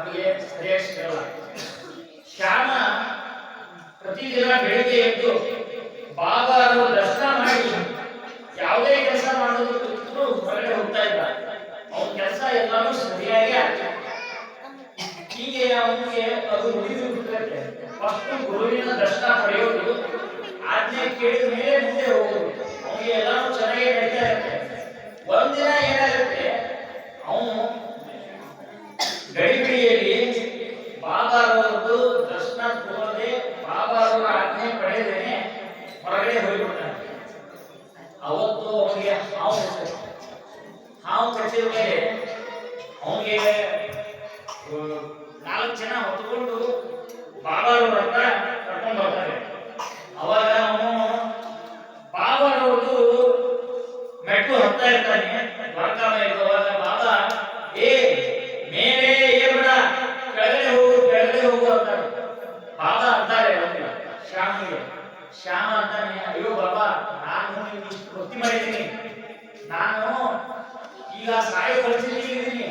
ನಮಗೆ ಸರಿಯಾಗಿ ಸಿಗಲ್ಲ. ಶ್ಯಾಮ ಪ್ರತಿದಿನ ಬೆಳಿಗ್ಗೆ ಎದ್ದು ಬಾಬಾ ಅವರು ದರ್ಶನ ಮಾಡಿ ಯಾವುದೇ ಕೆಲಸ ಮಾಡೋದಕ್ಕೂ ಹೊರಗಡೆ ಹೋಗ್ತಾ ಇದ್ದ ಅವನ ಕೆಲಸ ಎಲ್ಲಾನು ಸರಿಯಾಗಿ ಆಗ್ತದೆ ಹೀಗೆ ಅವನಿಗೆ ಅದು ಮುಗಿದು ಬಿಟ್ಟಿರುತ್ತೆ ಫಸ್ಟ್ ಗುರುವಿನ ದರ್ಶನ ಪಡೆಯೋದು, ಆಜ್ಞೆ ಕೇಳಿದ ಮೇಲೆ ಮುಂದೆ ಹೋಗೋದು. ಅವನಿಗೆ ಎಲ್ಲಾನು ಚೆನ್ನಾಗಿ ನಡೀತಾ ಇರುತ್ತೆ. ಒಂದಿನ ಏನಾಗುತ್ತೆ? ಅವನು ಗಡಿಬಿಡಿಯಲ್ಲಿ ಬಾಬಾರವರದ್ದು ದರ್ಶನ ತೋರದೆ ಬಾಬಾರವರ ಆಜ್ಞೆ ಪಡೆದೇನೆ ಹೊರಗಡೆ ಹೋಗ್ಬಿಡ್ತಾನೆ ಅವತ್ತು ಅವನಿಗೆ ಹಾವು. ಹಾವು ಕಚ್ಚಿದ ಮೇಲೆ ಅವನಿಗೆ ನಾಲ್ಕು ಜನ ಹೊತ್ಕೊಂಡು ಬಾಬಾರವ್ರ ಹತ್ರ ಕರ್ಕೊಂಡು ಬರ್ತಾರೆ. ಅವಾಗ ಅವನು ಬಾಬಾರವ್ರದ್ದು ಮೆಟ್ಟು ಹತ್ತಾ ಇರ್ತಾನೆ, ದ್ವಾರಕಾಮ ಇರುವಾಗ ಬಾಬಾ, ಏ, ಮೇಲೆ ಏರ್ಬೇಡ, ಕೆಳಗಡೆ ಹೋಗು ಕೆಳಗಡೆ ಹೋಗು ಅಂತಾರೆ ಬಾಬಾ ಅಂತಾರೆ ಶ್ಯಾಮಿಗೆ ಶ್ಯಾಮ ಅಂತಾನೆ. ಅಯ್ಯೋ ಬಾಬಾ ನಾನು ನಿಮ್ಗೆ ಇಷ್ಟು ಭಕ್ತಿ ಮಾಡಿದ್ದೀನಿ. ನಾನು ಈಗ ಸಾಯೋ ಪರಿಸ್ಥಿತಿ ಇದ್ದೀನಿ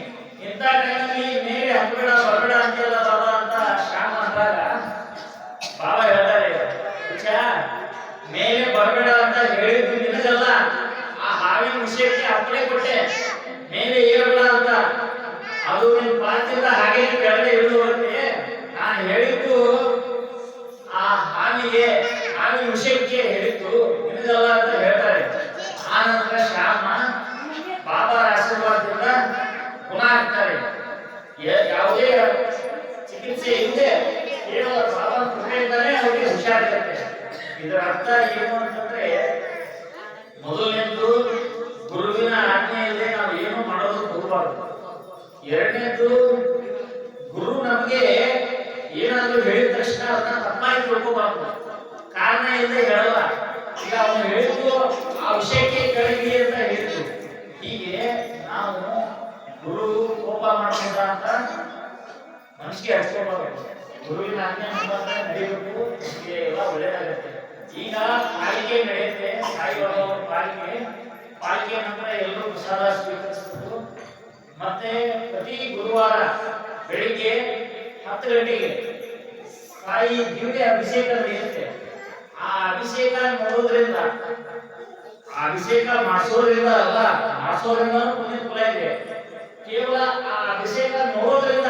ಇಂಥ ಟೈಮಲ್ಲಿ ಮೇಲೆ ಹತ್ಬೇಡ ಬರಬೇಡ ಅಂತೇಳ ಬಾಬಾ ಅಂತ ಶ್ಯಾಮ ಅಂದಾಗ ಬಾಬಾ ಹೇಳ್ತಾರೆ ಮೇಲೆ ಬರಬೇಡ ಅಂತ ಹೇಳಿದ್ದು ನಿನಗಲ್ಲ ಆ ಹಾವಿನ ವಿಷಯಕ್ಕೆ ಅಪ್ಪಣೆ ಕೊಟ್ಟೆ. ಮೇಲೆ ಏರಬೇಡ ಅಂತ. ಅದು ನಿನ್ ಪಾತ್ರದಿಂದ ಹಾಗೆ ಕೆಳಗೆ ಅಂತ ನಾನು ಹೇಳಿದ್ದು ಆ ಹಾವಿಗೆ ಹಾವಿನ ವಿಷಯಕ್ಕೆ ಹೇಳಿದ್ದು ನಿನಗಲ್ಲ ಅಂತ ಹೇಳ್ತಾರೆ. ಆ ನಂತರ ಶ್ಯಾಮ ಬಾಬಾರ ಆಶೀರ್ವಾದದಿಂದ ಗುಣ ಆಗ್ತಾರೆ. ಯಾವುದೇ ಚಿಕಿತ್ಸೆ ಇಲ್ಲದೆ ಕೇವಲ ಬಾಬಾ ಕೃಪೆಯಿಂದಲೇ ಅವರಿಗೆ ಹುಷಾರಿರುತ್ತೆ ಇದರ ಅರ್ಥ ಏನು ಅಂತಂದ್ರೆ, ಮೊದಲನೇದ್ದು ಗುರುವಿನ ಆಜ್ಞೆಯಲ್ಲಿ ನಾವು ಏನು ಮಾಡೋದು ಹೋಗಬಾರ್ದು. ಎರಡನೇದ್ದು ಗುರು ನಮಗೆ ಏನಾದರೂ ಹೇಳಿದ ತಕ್ಷಣ ಅದನ್ನ ತಪ್ಪಾಗಿ ತಿಳ್ಕೋಬಾರ್ದು. ಕಾರಣ ಇಲ್ಲದೆ ಹೇಳಲ್ಲ. ಈಗ ಅವನು ಹೇಳಿದ್ದು ಆ ವಿಷಯಕ್ಕೆ ಕೆಳಗೆ ಅಂತ ಹೇಳಿದ್ರು. ಹೀಗೆ ನಾವು ಗುರು ಕೋಪ ಮಾಡ್ಕೊಂಡ ಅಂತ ಮನಸ್ಸಿಗೆ ಹಚ್ಕೋಬಾರ್ದು ಗುರುವಿನ ಆಜ್ಞೆ ಮುಖಾಂತರ ನಡೀಬೇಕು. ನಮಗೆ ಎಲ್ಲ ಒಳ್ಳೇದಾಗುತ್ತೆ. ಈಗ ಪಾಲಿಕೆ ನಡೆಯುತ್ತೆ. ಸಾಯಿಬಾಬಾ ಅವರ ಪಾಲಿಕೆ. ಪಾಲಿಕೆ ನಂತರ ಎಲ್ಲರೂ ಪ್ರಸಾದ ಸ್ವೀಕರಿಸಬಹುದು ಮತ್ತೆ ಪ್ರತಿ ಗುರುವಾರ ಬೆಳಿಗ್ಗೆ ಹತ್ತು ಗಂಟೆಗೆ ಸಾಯಿ ದಿವ್ಯ ಅಭಿಷೇಕ ನಡೆಯುತ್ತೆ. ಆ ಅಭಿಷೇಕ ನೋಡೋದ್ರಿಂದ ಆ ಅಭಿಷೇಕ ಮಾಡಿಸೋದ್ರಿಂದ ಅಲ್ಲ, ಮಾಡಿಸೋದ್ರಿಂದ ಪುಣ್ಯ ಫಲ ಇದೆ. ಕೇವಲ ಆ ಅಭಿಷೇಕ ನೋಡೋದ್ರಿಂದ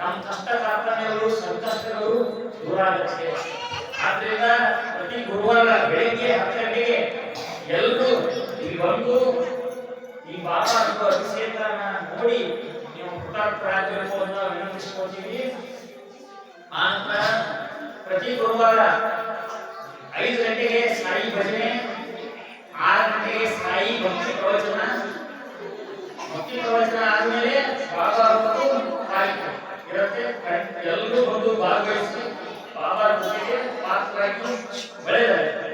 ನಮ್ಮ ಕಷ್ಟ ಕಾರ್ಪಣ್ಯಗಳು ಸಂಕಷ್ಟಗಳು ದೂರ ಆಗುತ್ತೆ. ಆದ್ರಿಂದ ಪ್ರತಿ ಗುರುವಾರ ಬೆಳಿಗ್ಗೆ ಹತ್ತು ಗಂಟೆಗೆ ಎಲ್ಲರೂ ಇಲ್ಲಿ ಬಂದು ಈ ಬಾಬಾ ಅಭಿಷೇಕನ ನೋಡಿ ನೀವು ಕೃತಾರ್ಥರಾಗಬೇಕು ಅಂತ ವಿನಂತಿಸ್ಕೊಳ್ತೀವಿ. ಆನಂತರ ಪ್ರತಿ ಗುರುವಾರ ಐದು ಗಂಟೆಗೆ ಸಾಯಿ ಭಜನೆ ಆರು ಗಂಟೆಗೆ ಸಾಯಿ ಭಕ್ತಿ ಪ್ರವಚನ ಭಕ್ತಿ ಪ್ರವಚನ ಆದ್ಮೇಲೆ ಬಾಬಾ ಅವರು ಕಾರ್ಯಕ್ರಮ ಇರುತ್ತೆ ಎಲ್ಲರೂ ಬಂದು ಭಾಗವಹಿಸಿ ಬಾಬಾ ಜೊತೆಗೆ ಪಾತ್ರರಾಗಿ ಬೆಳೆದಾರೆ